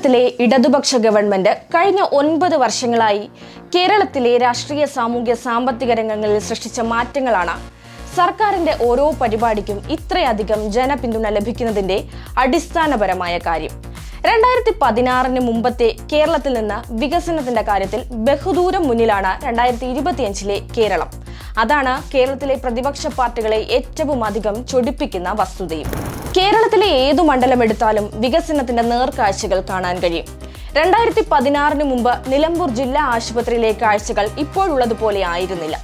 കേരളത്തിലെ ഇടതുപക്ഷ ഗവൺമെന്റ് കഴിഞ്ഞ ഒൻപത് വർഷങ്ങളായി കേരളത്തിലെ രാഷ്ട്രീയ സാമൂഹ്യ സാമ്പത്തിക രംഗങ്ങളിൽ സൃഷ്ടിച്ച മാറ്റങ്ങളാണ്. സർക്കാരിന്റെ ഓരോ പരിപാടിക്കും ഇത്രയധികം ജനപിന്തുണ ലഭിക്കുന്നതിന്റെ അടിസ്ഥാനപരമായ കാര്യം. രണ്ടായിരത്തി പതിനാറിന് മുമ്പത്തെ കേരളത്തിൽ നിന്ന് വികസനത്തിന്റെ കാര്യത്തിൽ ബഹുദൂരം മുന്നിലാണ് രണ്ടായിരത്തി ഇരുപത്തിയഞ്ചിലെ കേരളം. അതാണ് കേരളത്തിലെ പ്രതിപക്ഷ പാർട്ടികളെ ഏറ്റവും അധികം ചൊടിപ്പിക്കുന്ന വസ്തുതയും. കേരളത്തിലെ ഏതു മണ്ഡലം എടുത്താലും വികസനത്തിന്റെ നേർക്കാഴ്ചകൾ കാണാൻ കഴിയും. രണ്ടായിരത്തി പതിനാറിന് മുമ്പ് നിലമ്പൂർ ജില്ലാ ആശുപത്രിയിലെ കാഴ്ചകൾ ഇപ്പോഴുള്ളതുപോലെ ആയിരുന്നില്ല.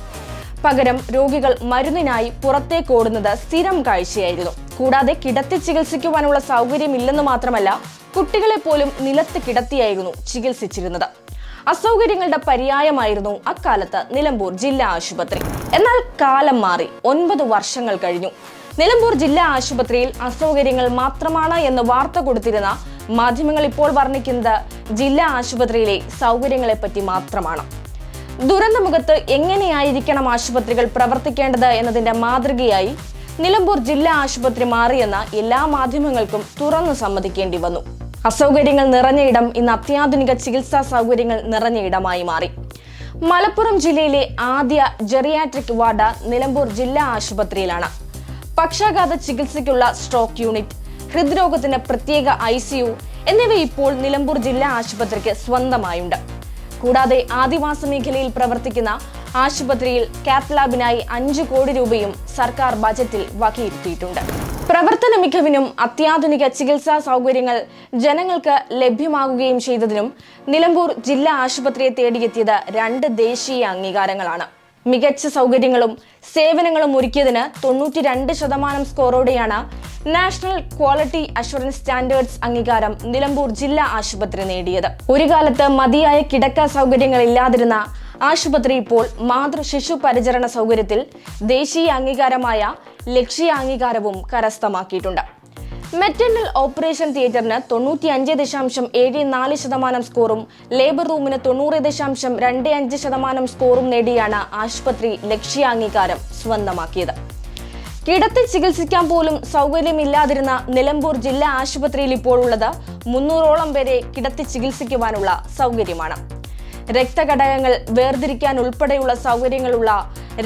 പകരം രോഗികൾ മരുന്നിനായി പുറത്തേക്ക് ഓടുന്നത് സ്ഥിരം കാഴ്ചയായിരുന്നു. കൂടാതെ കിടത്തി ചികിത്സിക്കുവാനുള്ള സൗകര്യമില്ലെന്ന് മാത്രമല്ല കുട്ടികളെ പോലും നിലത്ത് കിടത്തിയായിരുന്നു ചികിത്സിച്ചിരുന്നത്. അസൗകര്യങ്ങളുടെ പര്യായമായിരുന്നു അക്കാലത്ത് നിലമ്പൂർ ജില്ലാ ആശുപത്രി. എന്നാൽ കാലം മാറി ഒൻപത് വർഷങ്ങൾ കഴിഞ്ഞു. നിലമ്പൂർ ജില്ലാ ആശുപത്രിയിൽ അസൗകര്യങ്ങൾ മാത്രമാണ് എന്ന് വാർത്ത കൊടുത്തിരുന്ന മാധ്യമങ്ങൾ ഇപ്പോൾ വർണിക്കുന്നത് ജില്ലാ ആശുപത്രിയിലെ സൗകര്യങ്ങളെപ്പറ്റി മാത്രമാണ്. ദുരന്തമുഖത്ത് എങ്ങനെയായിരിക്കണം ആശുപത്രികൾ പ്രവർത്തിക്കേണ്ടത് എന്നതിന്റെ മാതൃകയായി നിലമ്പൂർ ജില്ലാ ആശുപത്രി മാറിയെന്ന് എല്ലാ മാധ്യമങ്ങൾക്കും തുറന്നു സമ്മതിക്കേണ്ടി വന്നു. അസൗകര്യങ്ങൾ നിറഞ്ഞ ഇടം ഇന്ന് അത്യാധുനിക ചികിത്സാ സൗകര്യങ്ങൾ നിറഞ്ഞ ഇടമായി മാറി. മലപ്പുറം ജില്ലയിലെ ആദ്യ ജെറിയാട്രിക് വാർഡ് നിലമ്പൂർ ജില്ലാ ആശുപത്രിയിലാണ്. പക്ഷാഘാത ചികിത്സയ്ക്കുള്ള സ്ട്രോക്ക് യൂണിറ്റ് ഹൃദ്രോഗത്തിന് പ്രത്യേക ഐ എന്നിവ ഇപ്പോൾ നിലമ്പൂർ ജില്ലാ ആശുപത്രിക്ക് സ്വന്തമായുണ്ട്. കൂടാതെ ആദിവാസ മേഖലയിൽ പ്രവർത്തിക്കുന്ന ആശുപത്രിയിൽ കാത്ത് ലാബിനായി അഞ്ചു കോടി രൂപയും സർക്കാർ ബജറ്റിൽ വകയിരുത്തിയിട്ടുണ്ട്. പ്രവർത്തന മികവിനും അത്യാധുനിക ചികിത്സാ സൗകര്യങ്ങൾ ജനങ്ങൾക്ക് ലഭ്യമാകുകയും ചെയ്തതിനും നിലമ്പൂർ ജില്ലാ ആശുപത്രിയെ തേടിയെത്തിയത് രണ്ട് ദേശീയ അംഗീകാരങ്ങളാണ്. മികച്ച സൗകര്യങ്ങളും സേവനങ്ങളും ഒരുക്കിയതിന് തൊണ്ണൂറ്റി രണ്ട് ശതമാനം സ്കോറോടെയാണ് നാഷണൽ ക്വാളിറ്റി അഷുറൻസ് സ്റ്റാൻഡേർഡ്സ് അംഗീകാരം നിലമ്പൂർ ജില്ലാ ആശുപത്രി നേടിയത്. ഒരു കാലത്ത് മതിയായ കിടക്ക സൗകര്യങ്ങൾ ഇല്ലാതിരുന്ന ആശുപത്രി ഇപ്പോൾ മാതൃ ശിശു പരിചരണ സൗകര്യത്തിൽ ദേശീയ അംഗീകാരമായ ലക്ഷ്യ അംഗീകാരവും കരസ്ഥമാക്കിയിട്ടുണ്ട്. മെറ്റർണൽ ഓപ്പറേഷൻ തിയേറ്ററിന് തൊണ്ണൂറ്റി അഞ്ച് ദശാംശം ഏഴ് നാല് ശതമാനം സ്കോറും ലേബർ റൂമിന് തൊണ്ണൂറ് ദശാംശം രണ്ട് അഞ്ച് ശതമാനം സ്കോറും നേടിയാണ് ആശുപത്രി ലക്ഷ്യാംഗീകാരം സ്വന്തമാക്കിയത്. കിടത്തി ചികിത്സിക്കാൻ പോലും സൗകര്യമില്ലാതിരുന്ന നിലമ്പൂർ ജില്ലാ ആശുപത്രിയിൽ ഇപ്പോഴുള്ളത് മുന്നൂറോളം പേരെ കിടത്തി ചികിത്സിക്കുവാനുള്ള സൗകര്യമാണ്. രക്തഘടകങ്ങൾ വേർതിരിക്കാൻ ഉൾപ്പെടെയുള്ള സൗകര്യങ്ങളുള്ള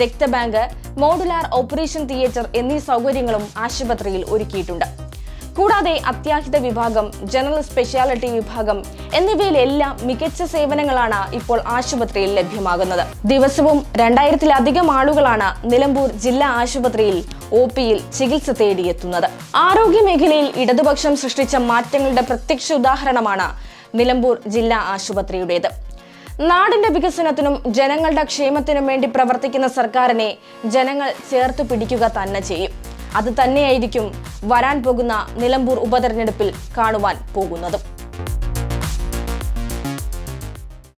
രക്തബാങ്ക് മോഡുലാർ ഓപ്പറേഷൻ തിയേറ്റർ എന്നീ സൗകര്യങ്ങളും ആശുപത്രിയിൽ ഒരുക്കിയിട്ടുണ്ട്. കൂടാതെ അത്യാഹിത വിഭാഗം ജനറൽ സ്പെഷ്യാലിറ്റി വിഭാഗം എന്നിവയിലെല്ലാം മികച്ച സേവനങ്ങളാണ് ഇപ്പോൾ ആശുപത്രിയിൽ ലഭ്യമാകുന്നത്. ദിവസവും രണ്ടായിരത്തിലധികം ആളുകളാണ് നിലമ്പൂർ ജില്ലാ ആശുപത്രിയിൽ ഒ പിയിൽ ചികിത്സ തേടിയെത്തുന്നത്. ആരോഗ്യ മേഖലയിൽ ഇടതുപക്ഷം സൃഷ്ടിച്ച മാറ്റങ്ങളുടെ പ്രത്യക്ഷ ഉദാഹരണമാണ് നിലമ്പൂർ ജില്ലാ ആശുപത്രിയുടേത്. നാടിന്റെ വികസനത്തിനും ജനങ്ങളുടെ ക്ഷേമത്തിനും വേണ്ടി പ്രവർത്തിക്കുന്ന സർക്കാരിനെ ജനങ്ങൾ ചേർത്ത് പിടിക്കുക തന്നെ ചെയ്യും. അത് തന്നെയായിരിക്കും വരാൻ പോകുന്ന നിലമ്പൂർ ഉപതെരഞ്ഞെടുപ്പിൽ കാണുവാൻ പോകുന്നതും.